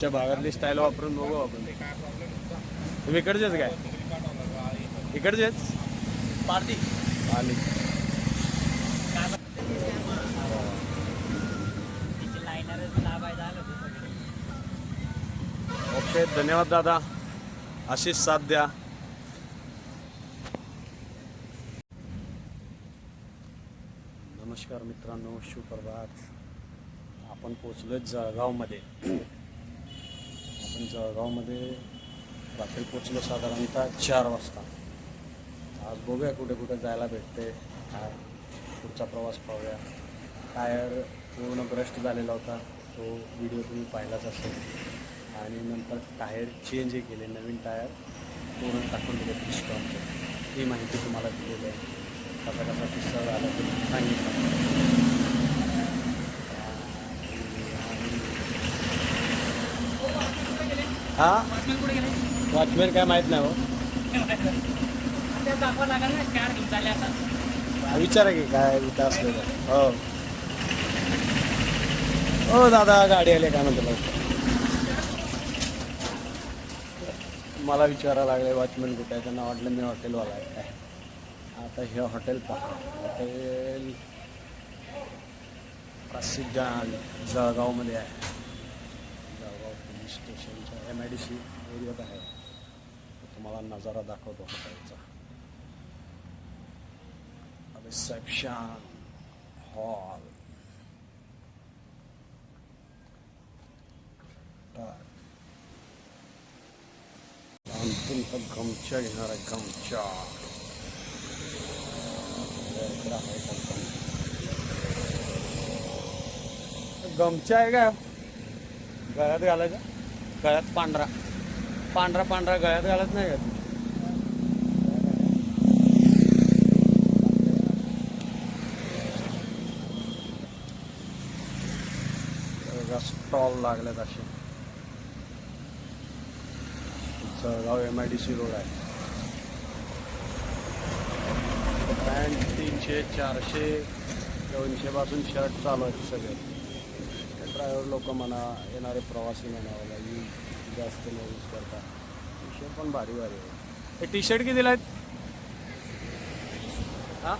च्या भागातली स्टाईल वापरून बघू आपण. तुम्ही इकडचेच काय? इकडचेच? पारती आली. ओके धन्यवाद दादा. अशीच साथ द्या. नमस्कार मित्रांनो सुप्रभात आपण पोचलो जळगावमध्ये. आपण जळगावमध्ये रात्री पोचलो साधारणतः चार वाजता. आज बघूया कुठे कुठे जायला भेटते काय पुढचा प्रवास पाहूया. टायर पूर्ण ब्रस्ट झालेला होता तो व्हिडिओ तुम्ही पाहिलाच असेल. आणि नंतर टायर चेंजही केले नवीन टायर पूर्ण टाकून दिले पिस्टॉनचे. ही माहिती तुम्हाला दिलेली आहे. कसा कसा किस्सा झाला ते सांगितलं. हा? वॉचमॅन काय माहीत नाही हो. विचारा की काय इथं हो. हो दादा गाडी आली काय म्हणतो मला विचारायला लागले वॉचमॅन कुठे आहे? त्यांना वाटलं मी हॉटेलवाला आहे. काय? आता हे हॉटेल पहा. हॉटेल प्रसिद्ध जळगावमध्ये आहे. Jalgaon police station M I D C एरियात आहे. तुम्हाला नजारा दाखवतो हॉटेलचा रिसेप्शन हॉल. तुमचा गमच्या घेणार आहे गमच्या गमच्या आहे का? घरात घालायचं? गळ्यात पांढरा. पांढरा पांढरा गळ्यात घालत नाही का स्टॉल लागल्यात असे. Jalgaon M I D C road आहे. पॅन्ट तीनशे चारशे दोनशे पासून शर्ट चालू आहेत सगळे. ड्रायव्हर लोक म्हणा येणारे प्रवासी म्हणावं यूज जास्त न यूज करता विषय पण भारी भारी आहे. हे टी शर्ट कितीला आहेत हां?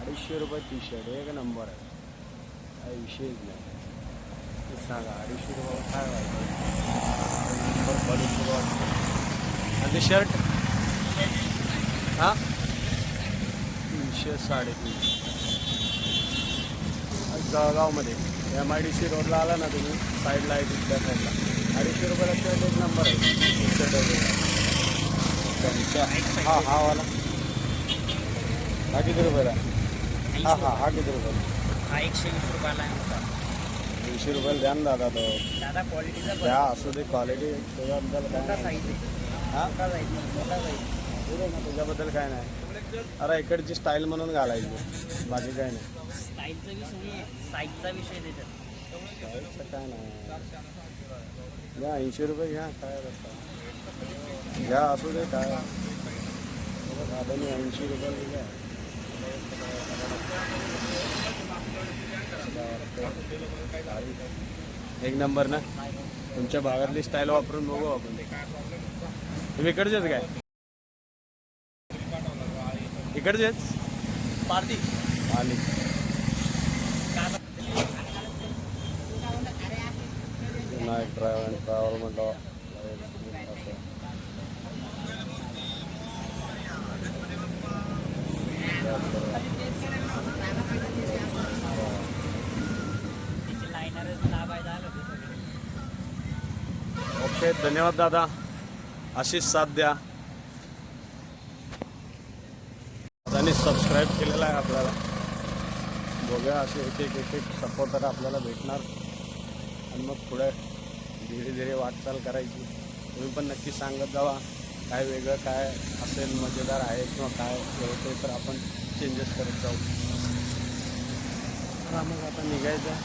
अडीचशे रुपये टी शर्ट एक नंबर आहे. काही विषयच नाही. ते सांगा अडीचशे रुपये काय वाटतं? आणि ते शर्ट हां? तीनशे साडेतीनशे. जळगावमध्ये. एम आय डी सी रोडला आला ना तुम्ही साईडला आहे तिथल्या साईडला. अडीचशे रुपयाला शर्ट एक नंबर आहे. हा हा वाला. हा किती रुपयाला? हा हा हा किती रुपयाला? हा एकशे वीस रुपयाला दीडशे रुपयाला द्या ना दादा तो. दादा क्वालिटीचा द्या असू दे क्वालिटी त्याच्याबद्दल काय हा? त्याच्याबद्दल काय नाही. अरे इकडची स्टाईल म्हणून घालायची. बाकी काय नाही. स्टाईलचा विषय नाही साईजचा विषय त्याच्यात. स्टाईलचं काय नाही. घ्या ऐंशी रुपये घ्या काय रस्ता. घ्या असू दे काय. साधारण ऐंशी रुपये घ्या. एक नंबर ना? तुमच्या भागातली स्टाईल वापरून बघू आपण. तुम्ही इकडचेच काय? इकडचेच पारती आली विनायक ड्रायव्हर अँड ट्रॅव्हल म्हणलं ओके धन्यवाद दादा. अशीच साथ द्या. त्यांनी सबस्क्राईब केलेला आहे आपल्याला. बघूया असे एक एक एक एक सपोर्टर आपल्याला भेटणार. आणि मग पुढे धीरे धीरे वाटचाल करायची. तुम्ही पण नक्की सांगत जावा काय वेगळं काय असेल मजेदार आहे किंवा काय होते तर आपण चेंजेस करत जाऊ. तर मग आता निघायचं.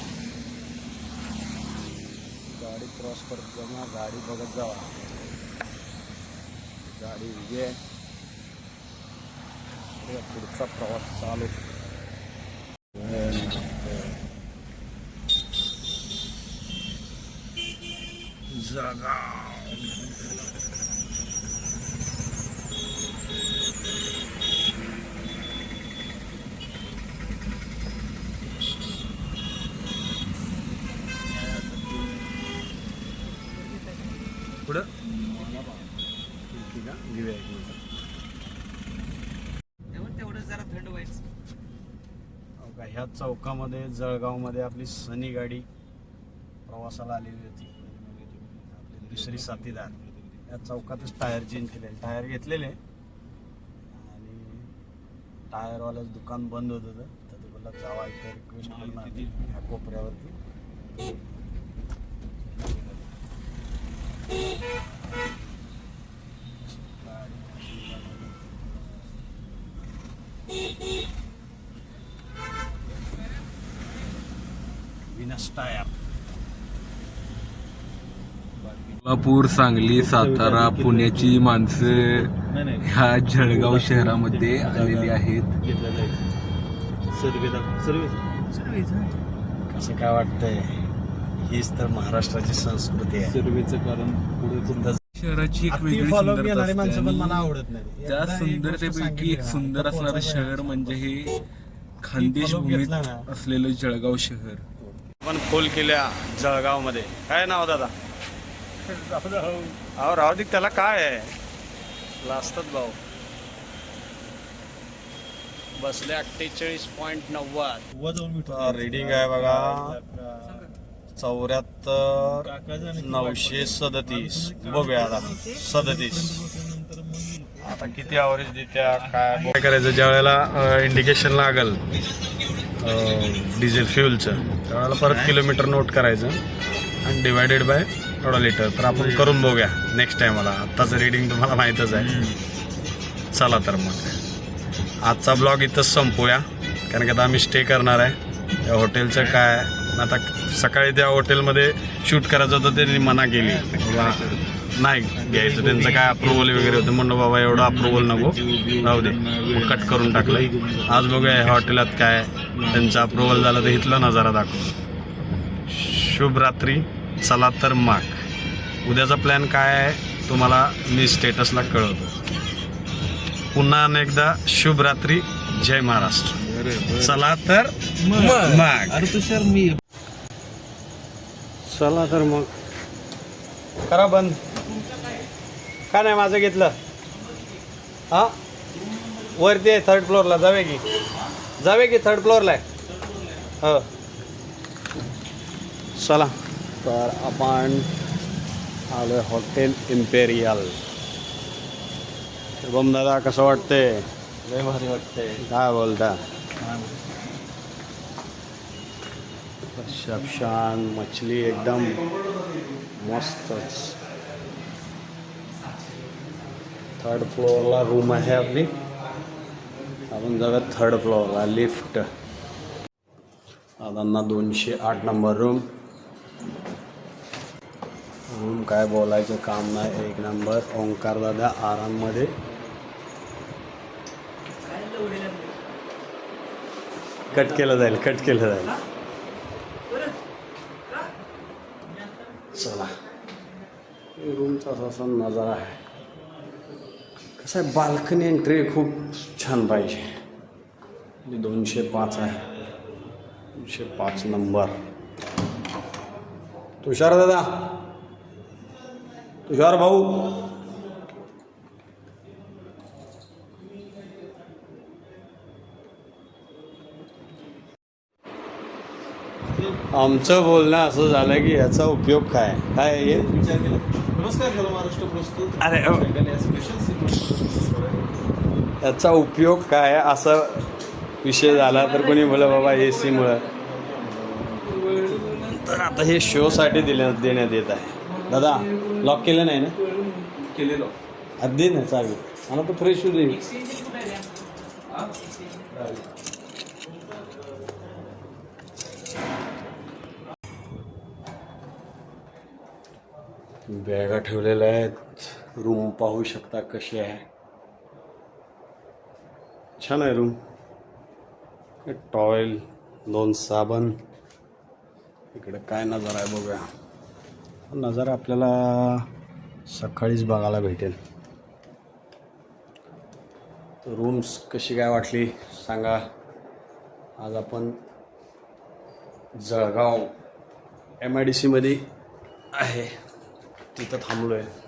गाडी क्रॉस करत जाऊ गाडी बघत जावा. गाडी उभी आहे पुढे पुढचा प्रवास चालू पुढं? घेऊया एक मिनिट ह्या चौकामध्ये जळगावमध्ये आपली सनी गाडी प्रवासाला आलेली होती. आपली दुसरी साथीदार. या चौकातच टायर चेंज केले टायर घेतलेले. आणि टायरवाल्याचं दुकान बंद होत होतं. तर ते बोलला जावा इथं रिक्वेस्ट करणार ह्या कोपऱ्यावरती. टायर कोल्हापूर सांगली सातारा पुण्याची माणसं ह्या जळगाव शहरामध्ये आलेली आहेत. कसं काय वाटतंय? हीच तर महाराष्ट्राची संस्कृती आहे. सर्वेचं कारण पुढे शहराची एक वेगळी सुंदरता असते मला आणि आवडत नाही. त्या सुंदरतेपैकी एक सुंदर असणारं शहर म्हणजे. हे खानदेश भूमीत. असलेलं जळगाव शहर. पण खोल केल्या जळगावमध्ये. काय नाव दादा? अहो राहू दे त्याला काय आहे? लाजतात भाऊ. बसले अठ्ठेचाळीस पॉईंट नव्वद. रिडिंग आहे बघा. चौऱ्याहत्तर नऊशे सदतीस. बघूया आता. सदतीस. आता किती ॲव्हरेज देत्या काय काय करायचं ज्या वेळेला इंडिकेशन लागल डिझेल फ्युलचं त्यावेळेला परत किलोमीटर नोट करायचं आणि डिवायडेड बाय थोडा लिटर तर आपण करून बघूया नेक्स्ट टायमाला आत्ताचं रिडिंग तुम्हाला माहीतच आहे. चला तर मग. आजचा ब्लॉग इथंच संपूया कारण की आता आम्ही स्टे करणार आहे. या हॉटेलचं काय आता सकाळी त्या हॉटेलमध्ये शूट करायचं होतं त्यांनी मना केली. नाही घ्यायचं. त्यांचं काय अप्रुव्हल वगैरे होतं. म्हणलं बाबा एवढं अप्रुव्हल नको. राहू दे. मग कट करून टाकलं आज बघूया हॉटेलात काय त्यांचं अप्रुव्हल झालं तर इथलं नजारा दाखवू. शुभ रात्री. चला तर माग. उद्याचा प्लॅन काय आहे तुम्हाला मी स्टेटसला कळवतो. पुन्हा अनेकदा शुभ रात्री. जय महाराष्ट्र. चला तर माग. तुषार मी चला तर मग. करा बंद. का नाही माझं घेतलं? हा? वरती आहे थर्ड फ्लोअरला जावे की? जावे की थर्ड फ्लोअरला आहे? हो. चला. तर आपण आलोय हॉटेल इम्पेरियल. शुभम दादा कसं वाटतंय? लय भारी वाटतंय. काय बोलता? शबशान मछली एकदम मस्तच. थर्ड फ्लोअरला रूम आहे आपली आपण जाऊया थर्ड फ्लोअरला लिफ्ट दादांना दोनशे आठ नंबर रूम रूम काय बोलायचं काम नाही एक नंबर ओंकार दादा आराममध्ये कट केलं जाईल कट केलं जाईल चला रूमचा असा नजारा आहे कसं आहे बाल्कनी एंट्री खूप छान पाहिजे. म्हणजे दोनशे पाच आहे. दोनशे पाच नंबर. तुषार दादा. तुषार भाऊ. आमचं बोलणं असं झालं की याचा उपयोग काय? काय हे? नमस्कार हॅलो महाराष्ट्र प्रस्तुत. अरे. याचा उपयोग काय असं विषय झाला तर कोणी बोला बाबा ए सीमुळं तर आता हे शोसाठी दिल्या देण्यात येत आहे. दादा लॉक केलं नाही ना? केलेलो अगदी ना चालेल. मला तर फ्रेश होऊ दे. बॅगा ठेवलेल्या आहेत. रूम पाहू शकता कशी आहे. छान आहे रूम टॉयल दोन साबण. इकडे काय नजारा आहे बघूया. नजारा आपल्याला सकाळीच बघायला भेटेल. तर रूम्स कशी काय वाटली सांगा. आज आपण जळगाव एम आय डी सीमध्ये आहे. तिथं थांबलो आहे